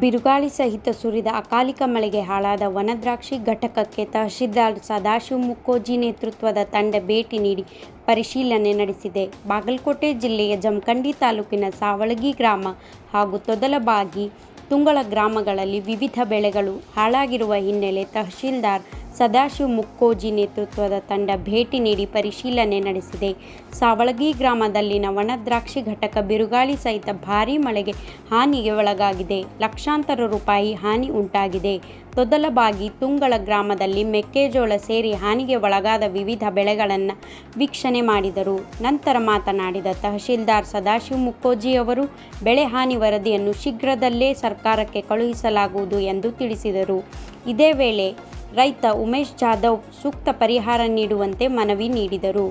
ಬಿರುಗಾಳಿ ಸಹಿತ ಸುರಿದ ಅಕಾಲಿಕ ಮಳೆಗೆ ಹಾಳಾದ ವನದ್ರಾಕ್ಷಿ ಘಟಕಕ್ಕೆ ತಹಶೀಲ್ದಾರ್ ಸದಾಶಿವ ಮುಕ್ಕೋಜಿ ನೇತೃತ್ವದ ತಂಡ ಭೇಟಿ ನೀಡಿ ಪರಿಶೀಲನೆ ನಡೆಸಿದೆ. ಬಾಗಲಕೋಟೆ ಜಿಲ್ಲೆಯ ಜಮಖಂಡಿ ತಾಲೂಕಿನ ಸಾವಳಗಿ ಗ್ರಾಮ ಹಾಗೂ ತೊದಲಬಾಗಿ, ತುಂಗಳ ಗ್ರಾಮಗಳಲ್ಲಿ ವಿವಿಧ ಬೆಳೆಗಳು ಹಾಳಾಗಿರುವ ಹಿನ್ನೆಲೆ ತಹಶೀಲ್ದಾರ್ ಸದಾಶಿವ ಮುಕ್ಕೋಜಿ ನೇತೃತ್ವದ ತಂಡ ಭೇಟಿ ನೀಡಿ ಪರಿಶೀಲನೆ ನಡೆಸಿದೆ. ಸಾವಳಗಿ ಗ್ರಾಮದಲ್ಲಿನ ವನದ್ರಾಕ್ಷಿ ಘಟಕ ಬಿರುಗಾಳಿ ಸಹಿತ ಭಾರೀ ಮಳೆಗೆ ಹಾನಿಗೆ ಒಳಗಾಗಿದೆ. ಲಕ್ಷಾಂತರ ರೂಪಾಯಿ ಹಾನಿ ಉಂಟಾಗಿದೆ. ತೊದಲಬಾಗಿ, ತುಂಗಳ ಗ್ರಾಮದಲ್ಲಿ ಮೆಕ್ಕೆಜೋಳ ಸೇರಿ ಹಾನಿಗೆ ಒಳಗಾದ ವಿವಿಧ ಬೆಳೆಗಳನ್ನು ವೀಕ್ಷಣೆ ಮಾಡಿದರು. ನಂತರ ಮಾತನಾಡಿದ ತಹಶೀಲ್ದಾರ್ ಸದಾಶಿವ ಮುಕ್ಕೋಜಿ ಅವರು, ಬೆಳೆ ಹಾನಿ ವರದಿಯನ್ನು ಶೀಘ್ರದಲ್ಲೇ ಸರ್ಕಾರಕ್ಕೆ ಕಳುಹಿಸಲಾಗುವುದು ಎಂದು ತಿಳಿಸಿದರು. ಇದೇ ವೇಳೆ ರೈತ ಉಮೇಶ್ ಜಾಧವ್ ಸೂಕ್ತ ಪರಿಹಾರ ನೀಡುವಂತೆ ಮನವಿ ನೀಡಿದರು.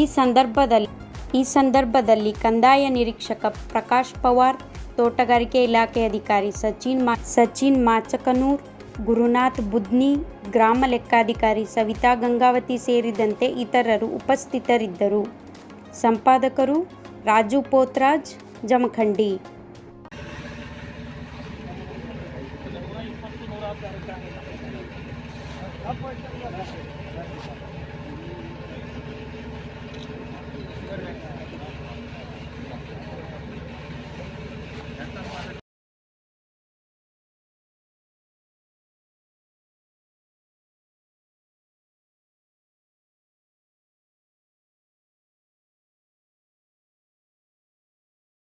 ಈ ಸಂದರ್ಭದಲ್ಲಿ ಈ ಸಂದರ್ಭದಲ್ಲಿ ಕಂದಾಯ ನಿರೀಕ್ಷಕ ಪ್ರಕಾಶ್ ಪವಾರ್, ತೋಟಗಾರಿಕೆ ಇಲಾಖೆ ಅಧಿಕಾರಿ ಸಚಿನ್ ಮಾ, ಸಚಿನ್ ಮಾಚಕನೂರ್, ಗುರುನಾಥ್ ಬುದ್ನಿ, ಗ್ರಾಮ ಲೆಕ್ಕಾಧಿಕಾರಿ ಸವಿತಾ ಗಂಗಾವತಿ ಸೇರಿದಂತೆ ಇತರರು ಉಪಸ್ಥಿತರಿದ್ದರು. ಸಂಪಾದಕರು ರಾಜು ಪೋತ್ರಾಜ್, ಜಮಖಂಡಿ. 私は。